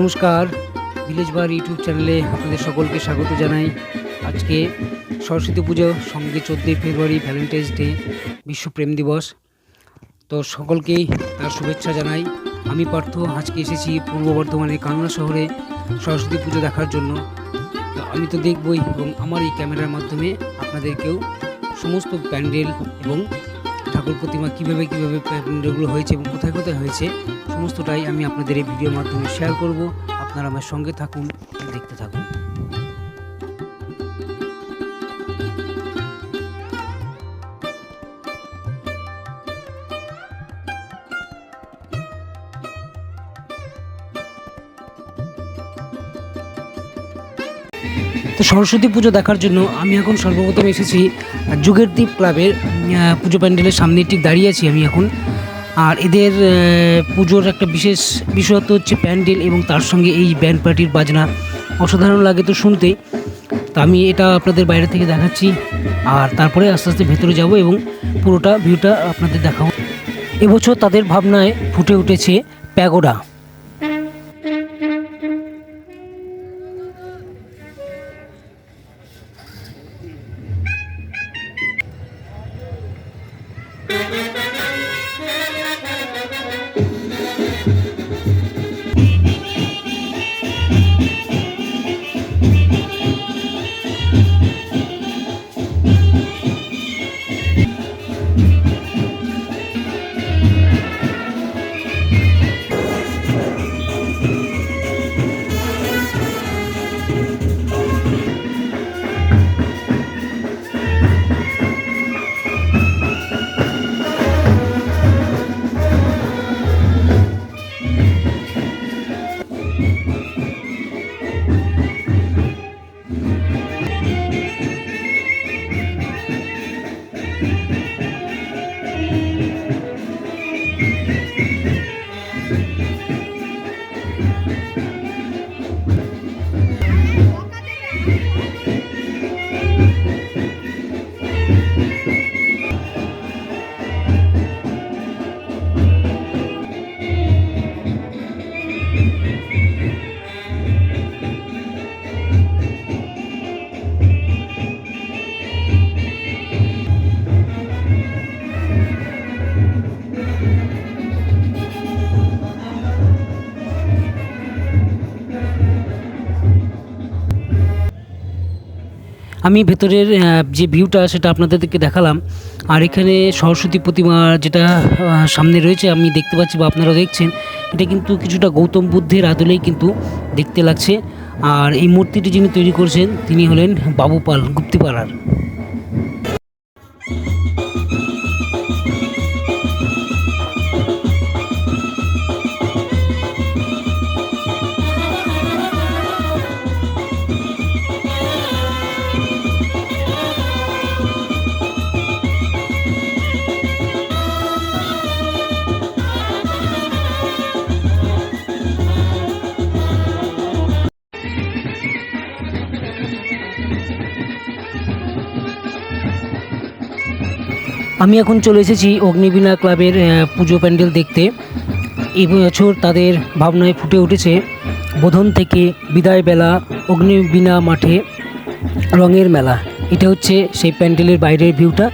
নমস্কার ভিলেজ বার ইউটিউব চ্যানেলে আপনাদের সকলকে স্বাগত জানাই। আজকে সরস্বতী পুজো, সঙ্গে চোদ্দোই ফেব্রুয়ারি ভ্যালেন্টাইন্স ডে বিশ্ব প্রেম দিবস। তো সকলকেই তার শুভেচ্ছা জানাই। আমি পার্থ, আজকে এসেছি পূর্ব বর্ধমানের কান্না শহরে সরস্বতী পুজো দেখার জন্য। তো আমি তো দেখবই এবং আমার এই ক্যামেরার মাধ্যমে আপনাদেরকেও সমস্ত প্যান্ডেল এবং ঠাকুর প্রতিমা কীভাবে কীভাবে প্যান্ডেলগুলো হয়েছে এবং কোথায় কোথায় হয়েছে, সমস্তটাই আমি আপনাদের এই ভিডিওর মাধ্যমে শেয়ার করব। আপনারা আমার সঙ্গে থাকুন, দেখতে থাকুন। সরস্বতী পুজো দেখার জন্য আমি এখন সর্বপ্রথম এসেছি যুগের দ্বীপ ক্লাবের পুজো প্যান্ডেলের সামনে ঠিক দাঁড়িয়ে আছি আমি এখন। আর এদের পুজোর একটা বিশেষ বিশেষত্ব হচ্ছে প্যান্ডেল এবং তার সঙ্গে এই ব্যান্ড পার্টির বাজনা। অসাধারণ লাগে তো শুনতে। তো আমি এটা আপনাদের বাইরে থেকে দেখাচ্ছি। আর তারপরে আস্তে আস্তে ভেতরে যাব এবং পুরোটা ভিউটা আপনাদের দেখাবো। এবছর তাদের ভাবনায় ফুটে উঠেছে প্যাগোডা। আমি ভেতরের যে ভিউটা সেটা আপনাদেরকে দেখালাম, আর এখানে সরস্বতী প্রতিমা যেটা সামনে রয়েছে, আমি দেখতে পাচ্ছি বা আপনারা দেখছেন, এটা কিন্তু কিছুটা গৌতম বুদ্ধের আদলেই কিন্তু দেখতে লাগছে। আর এই মূর্তিটি যিনি তৈরি করেছেন, তিনি হলেন বাবুপাল গুপ্তিপাড়ার। আমি এখন চলে এসেছি অগ্নিবীণা ক্লাবের পুজো প্যান্ডেল দেখতে। এবছর বছর তাদের ভাবনায় ফুটে উঠেছে বোধন থেকে বিদায় বেলা অগ্নিবীণা মাঠে রঙের মেলা। এটা হচ্ছে সেই প্যান্ডেলের বাইরের ভিউটা।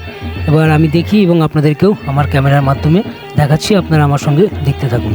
এবার আমি দেখি এবং আপনাদেরকেও আমার ক্যামেরার মাধ্যমে দেখাচ্ছি। আপনারা আমার সঙ্গে দেখতে থাকুন।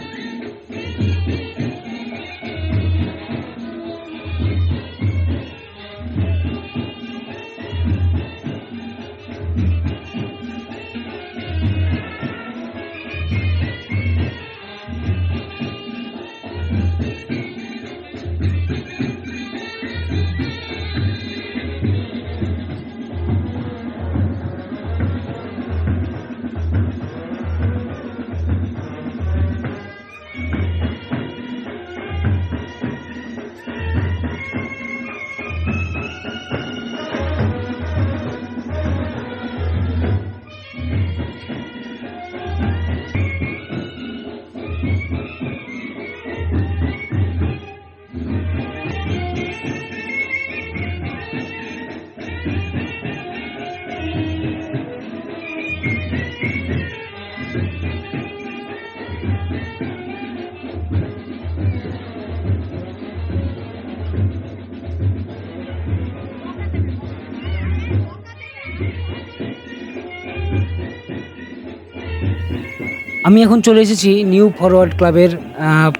আমি এখন চলে এসেছি নিউ ফরওয়ার্ড ক্লাবের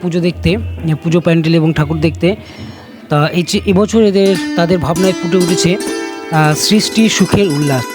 পুজো দেখতে, পুজো প্যান্ডেল এবং ঠাকুর দেখতে। তা এই এবছর এদের, তাদের ভাবনায় ফুটে উঠেছে সৃষ্টি সুখের উল্লাস।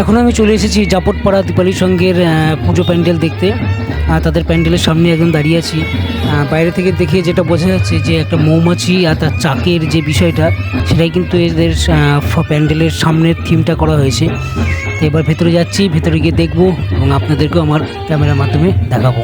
এখন আমি চলে এসেছি জাপটপাড়া দীপালি সঙ্গের পুজো প্যান্ডেল দেখতে। তাদের প্যান্ডেলের সামনে একদম দাঁড়িয়ে আছি। বাইরে থেকে দেখে যেটা বোঝা যাচ্ছে যে একটা মৌমাছি আর তার চাকের যে বিষয়টা, সেটাই কিন্তু এদের প্যান্ডেলের সামনের থিমটা করা হয়েছে। তো এবার ভেতরে যাচ্ছি, ভেতরে গিয়ে দেখব এবং আপনাদেরকেও আমার ক্যামেরার মাধ্যমে দেখাবো।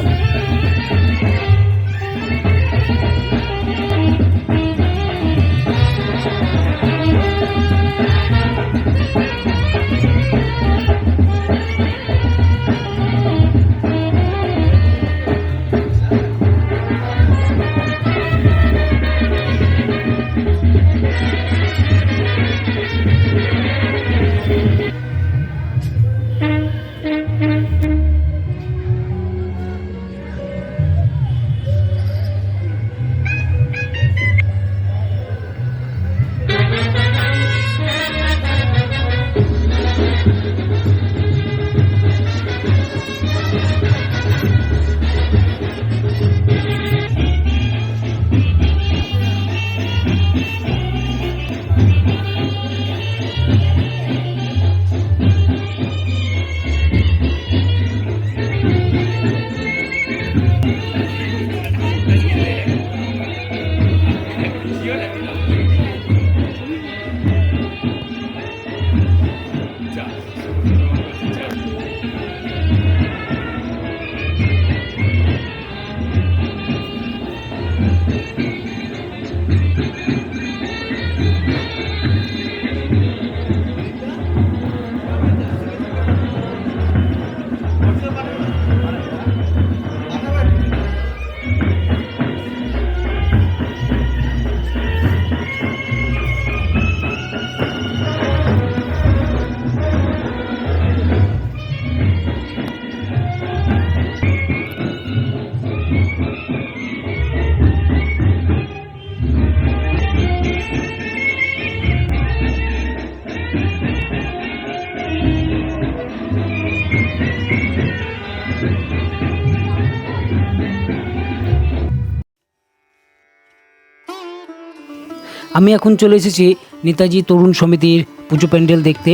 আমি এখন চলে এসেছি নেতাজি তরুণ সমিতির পুজো প্যান্ডেল দেখতে।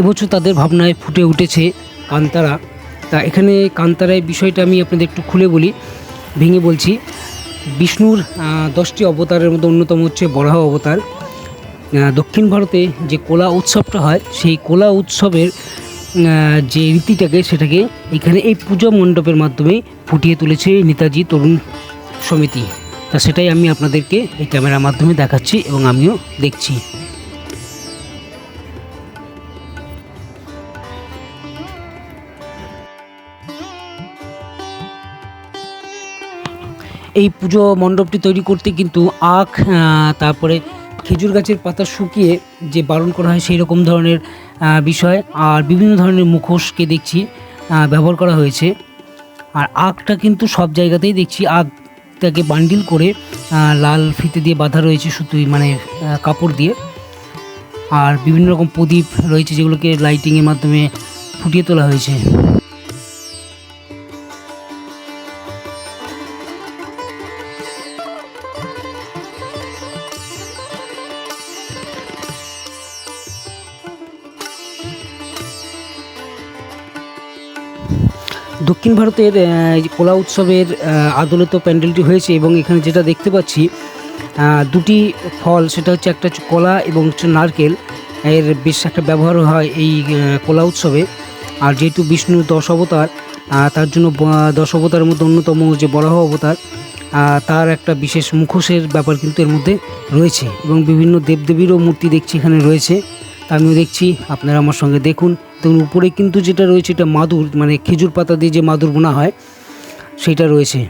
এবছর তাদের ভাবনায় ফুটে উঠেছে কান্তারা। তা এখানে কান্তারায় বিষয়টা আমি আপনাদের একটু খুলে বলি, ভেঙে বলছি। বিষ্ণুর দশটি অবতারের মধ্যে অন্যতম হচ্ছে বরাহ অবতার। দক্ষিণ ভারতে যে কোলা উৎসবটা হয়, সেই কোলা উৎসবের যে রীতিটাকে সেটাকে এখানে এই পূজা মণ্ডপের মাধ্যমে ফুটিয়ে তুলেছে নেতাজি তরুণ সমিতি। তা সেটাই আমি আপনাদেরকে এই ক্যামেরার মাধ্যমে দেখাচ্ছি এবং আমিও দেখছি। এই পুজো মণ্ডপটি তৈরি করতে কিন্তু আখ তারপরে খেজুর গাছের পাতা শুকিয়ে যে বারণ করা হয় সেই রকম ধরনের বিষয় আর বিভিন্ন ধরনের মুখোশকে দেখছি ব্যবহার করা হয়েছে। আর আগটা কিন্তু সব জায়গাতেই দেখছি। আগটাকে বান্ডিল করে লাল ফিতে দিয়ে বাঁধা রয়েছে সুতুই মানে কাপড় দিয়ে। আর বিভিন্ন রকম প্রদীপ রয়েছে যেগুলোকে লাইটিংয়ের মাধ্যমে ফুটিয়ে তোলা হয়েছে। দক্ষিণ ভারতের কোলা উৎসবের আহ, আদলে তো প্যান্ডেলটি হয়েছে এবং এখানে যেটা দেখতে পাচ্ছি দুটি ফল সেটা হচ্ছে একটা হচ্ছে কলা এবং হচ্ছে নারকেল। এর বেশ একটা ব্যবহার হয় এই কোলা উৎসবে। আর যেহেতু বিষ্ণু দশ অবতার তার জন্য দশ অবতারের মধ্যে অন্যতম যে বরাহ অবতার তার একটা বিশেষ মুখোশের ব্যাপার কিন্তু এর মধ্যে রয়েছে এবং বিভিন্ন দেবদেবীরও মূর্তি দেখছি এখানে রয়েছে। তা আমিও দেখছি আপনারা আমার সঙ্গে দেখুন। দেখুন উপরে কিন্তু যেটা রয়েছে, এটা মাদুর মানে খেজুর পাতা দিয়ে যে মাদুর বোনা হয়, সেটা রয়েছে।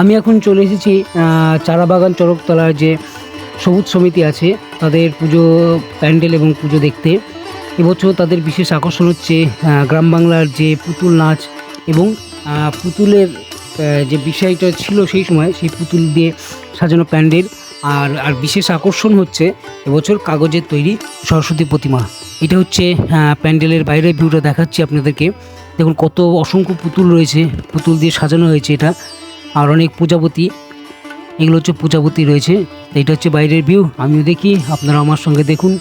আমি এখন চলে এসেছি চারাবাগান চরকতলার যে সবুজ সমিতি আছে, তাদের পুজো প্যান্ডেল এবং পুজো দেখতে। এবছর তাদের বিশেষ আকর্ষণ হচ্ছে গ্রাম বাংলার যে পুতুল নাচ এবং পুতুলের যে বিষয়টা ছিল সেই সময়, সেই পুতুল দিয়ে সাজানো প্যান্ডেল। আর আর বিশেষ আকর্ষণ হচ্ছে, এবছর কাগজের তৈরি সরস্বতী প্রতিমা। এটা হচ্ছে প্যান্ডেলের বাইরের ভিউটা দেখাচ্ছি আপনাদেরকে। দেখুন কত অসংখ্য পুতুল রয়েছে, পুতুল দিয়ে সাজানো হয়েছে এটা। আর অনেক পূজাপতি এগুলো হচ্ছে পূজাপতি রয়েছে। এটা হচ্ছে বাইরের ভিউ আমিও দেখি, আপনারা আমার সঙ্গে দেখুন।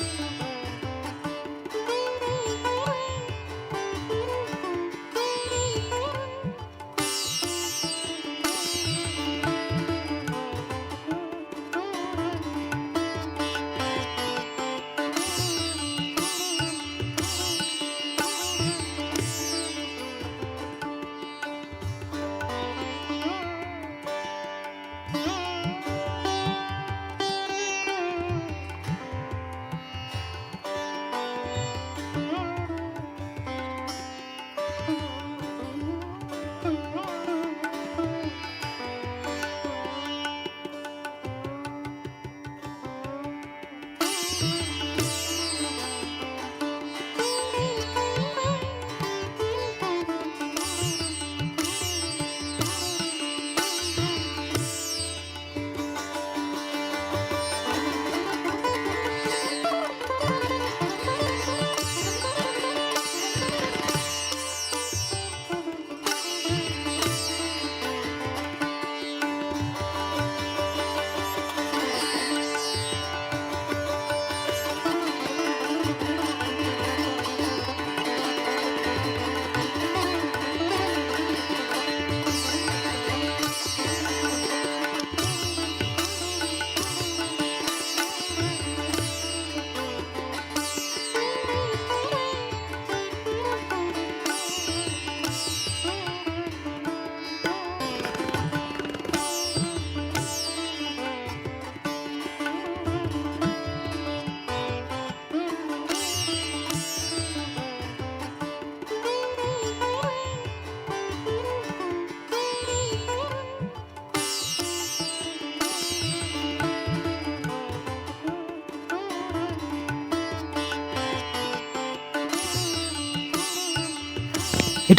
Mm-hmm.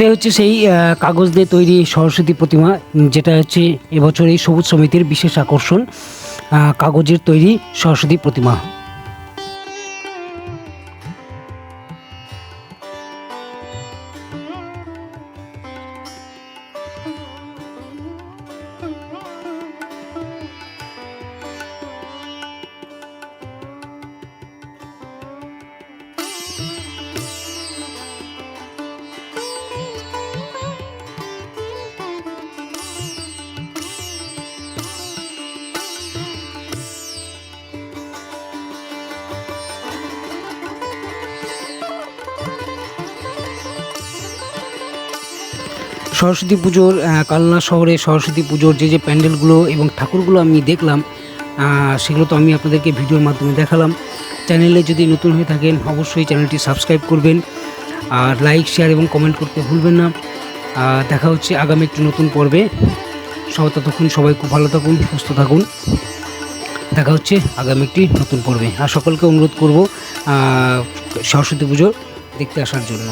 এটাই হচ্ছে সেই কাগজ দিয়ে তৈরি সরস্বতী প্রতিমা, যেটা হচ্ছে এবছর এই সবুজ সমিতির বিশেষ আকর্ষণ কাগজের তৈরি সরস্বতী প্রতিমা। সরস্বতী পুজোর কালনা শহরে সরস্বতী পুজোর যে যে প্যান্ডেলগুলো এবং ঠাকুরগুলো আমি দেখলাম সেগুলো তো আমি আপনাদেরকে ভিডিওর মাধ্যমে দেখালাম। চ্যানেলে যদি নতুন হয়ে থাকেন, অবশ্যই চ্যানেলটি সাবস্ক্রাইব করবেন আর লাইক, শেয়ার এবং কমেন্ট করতে ভুলবেন না। দেখা হচ্ছে আগামী একটি নতুন পর্বে। সবাই ততক্ষণ সবাই খুব ভালো থাকুন, সুস্থ থাকুন। দেখা হচ্ছে আগামী একটি নতুন পর্বে। আর সকলকে অনুরোধ করব সরস্বতী পুজো দেখতে আসার জন্য।